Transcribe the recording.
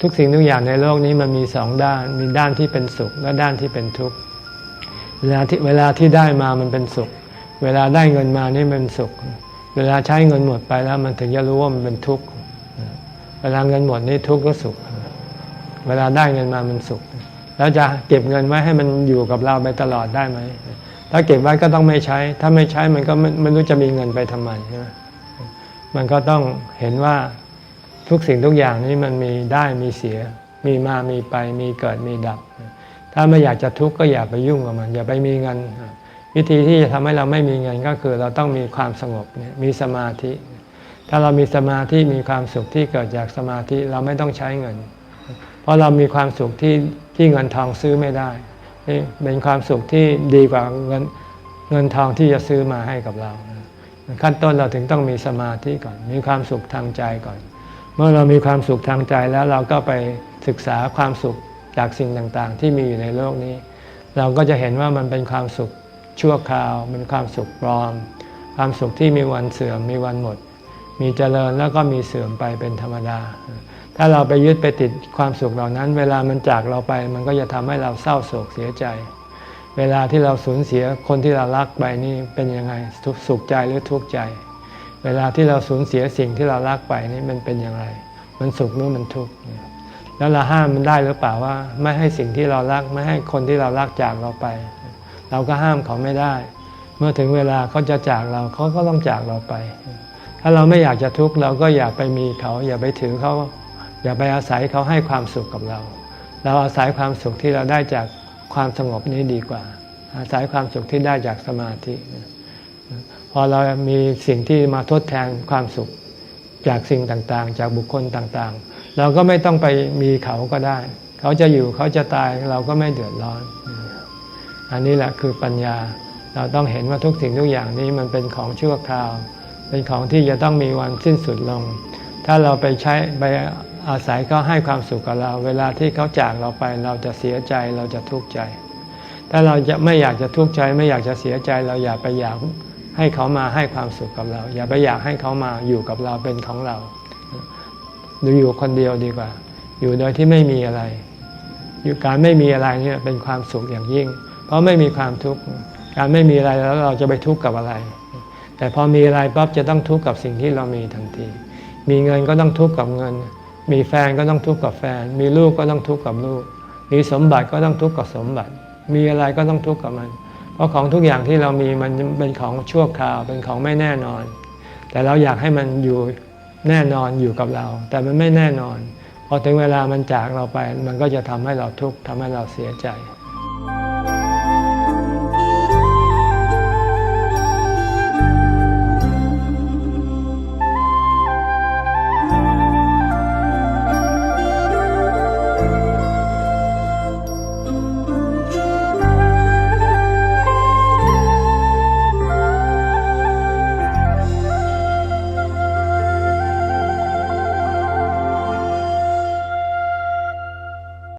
ทุกสิ่งทุกอย่างในโลกนี้มันมีสองด้าน มีด้านที่เป็นสุขและด้านที่เป็นทุกข์ เวลาที่เวลาที่ได้มามันเป็นสุข เวลาได้เงินมานี่มันสุข เวลาใช้เงินหมดไปแล้ว มันถึงจะรู้ว่ามันเป็นทุกข์ เวลาเงินหมดนี่ทุกข์ก็สุข เวลาได้เงินมามันสุข แล้วจะเก็บเงินไว้ให้มันอยู่กับเราไปตลอดได้ไหม ถ้าเก็บไว้ก็ต้องไม่ใช้ ถ้าไม่ใช้มันก็ไม่ไม่รู้จะมีเงินไปทำไมใช่ไหมมันก็ต้องเห็นว่า ทุกสิ่งทุกอย่างนี้มันมีได้มีเสีย มีมามีไป มีเกิดมีดับ ถ้าไม่อยากจะทุกข์ก็อย่าไปยุ่งกับมัน อย่าไปมีเงิน วิธีที่จะทำให้เราไม่มีเงินก็คือเราต้องมีความสงบมีสมาธิ ถ้าเรามีสมาธิมีความสุขที่เกิดจากสมาธิเราไม่ต้องใช้เงิน เพราะเรามีความสุขที่ที่เงินทองซื้อไม่ได้นี่เป็นความสุขที่ดีกว่าเงินเงินทองที่จะซื้อมาให้กับเรา ขั้นต้นเราถึงต้องมีสมาธิก่อน มีความสุขทางใจก่อน มื่อเรามีความสุขทางใจแล้วเราก็ไปศึกษาความสุขจากสิ่งต่างๆ ที่มีอยู่ในโลกนี้ เราก็จะเห็นว่ามันเป็นความสุขชั่วคราวเป็นความสุขปลอม ความสุขที่มีวันเสื่อมมีวันหมด มีเจริญแล้วก็มีเสื่อมไปเป็นธรรมดา ถ้าเราไปยึดไปติดความสุขเหล่านั้น เวลามันจากเราไป มันก็จะทำให้เราเศร้าโศกเสียใจ เวลาที่เราสูญเสียคนที่เรารักไปนี่เป็นยังไงสุขใจหรือทุกข์ใจ เวลาที่เราสูญเสียสิ่งที่เรารักไปนี่มันเป็นอย่างไร มันสุขหรือมันทุกข์แล้วเราห้ามมันได้หรือเปล่าว่า ไม่ให้สิ่งที่เรารักไม่ให้คนที่เรารักจากเราไป เราก็ห้ามเขาไม่ได้ เมื่อถึงเวลาเขาจะจากเราเขาก็ต้องจากเราไป ถ้าเราไม่อยากจะทุกข์เราก็อย่าไปมีเขา อย่าไปถือเขาอย่าไปอาศัยเขาให้ความสุขกับเรา เราอาศัยความสุขที่เราได้จากความสงบนี้ดีกว่า อาศัยความสุขที่ได้จากสมาธิ พอเรามีสิ่งที่มาทดแทนความสุขจากสิ่งต่างๆ จากบุคคลต่างๆ เราก็ไม่ต้องไปมีเขาก็ได้ เขาจะอยู่เขาจะตายเราก็ไม่เดือดร้อน อันนี้แหละคือปัญญาเราต้องเห็นว่าทุกสิ่งทุกอย่างนี้มันเป็นของชั่วคราว เป็นของที่จะต้องมีวันสิ้นสุดลง ถ้าเราไปใช้ไปอาศัยเขาให้ความสุขกับเรา เวลาที่เขาจากเราไปเราจะเสียใจเราจะทุกข์ใจ ถ้าเราจะไม่อยากจะทุกข์ใจ ไม่อยากจะเสียใจเราอย่าไปอยาก ให้เขามาให้ความสุขกับเรา อย่าไปอยากให้เขามาอยู่กับเราเป็นของเราดูอยู่คนเดียวดีกว่า อยู่โดยที่ไม่มีอะไร อยู่การไม่มีอะไรเนี่ยเป็นความสุขอย่างยิ่ง เพราะไม่มีความทุกข์การไม่มีอะไรแล้วเราจะไปทุกข์กับอะไร แต่พอมีอะไรปั๊บจะต้องทุกข์กับสิ่งที่เรามีทันที มีเงินก็ต้องทุกข์กับเงิน มีแฟนก็ต้องทุกข์กับแฟน มีลูกก็ต้องทุกข์กับลูก มีสมบัติก็ต้องทุกข์กับสมบัติ มีอะไรก็ต้องทุกข์กับมัน ราะของทุกอย่างที่เรามีมันเป็นของชั่วคราวเป็นของไม่แน่นอน แต่เราอยากให้มันอยู่แน่นอนอยู่กับเรา แต่มันไม่แน่นอน พอถึงเวลามันจากเราไป มันก็จะทำให้เราทุกข์ทำให้เราเสียใจ